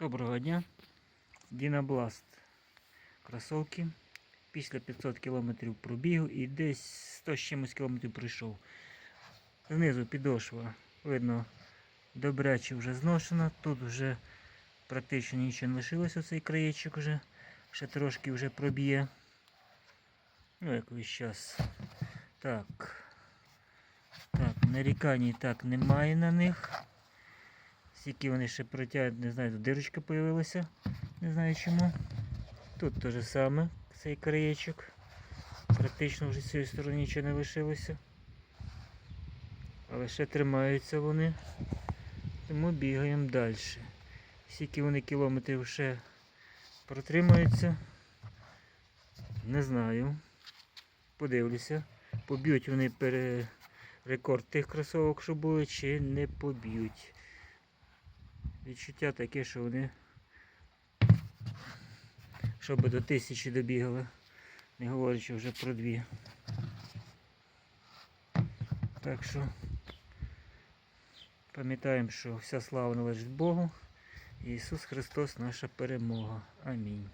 Доброго дня. Дінабласт. Кросовки. Після 500 км пробігу і десь 100 з чимось кілометрів пройшов. Знизу підошва. Видно, добряче вже зношена. Тут вже практично нічого не лишилося цей краєчок вже. Ще трошки вже проб'є. Ну, якийсь час. Так. Так, нарікань так немає на них. Скільки вони ще протягнуть, не знаю, тут дирочка появилася. Не знаю чому. Тут те же саме, цей краєчок. Практично вже з цієї сторони нічого не лишилося. Але ще тримаються вони. Тому бігаємо далі. Скільки вони кілометрів ще протримаються, не знаю. Подивлюся. Поб'ють вони пере... рекорд тих кросовок, що були, чи не поб'ють. Відчуття таке, що вони щоб до тисячі добігали, не говорячи вже про дві. Так що пам'ятаємо, що вся слава належить Богу. Ісус Христос наша перемога. Амінь.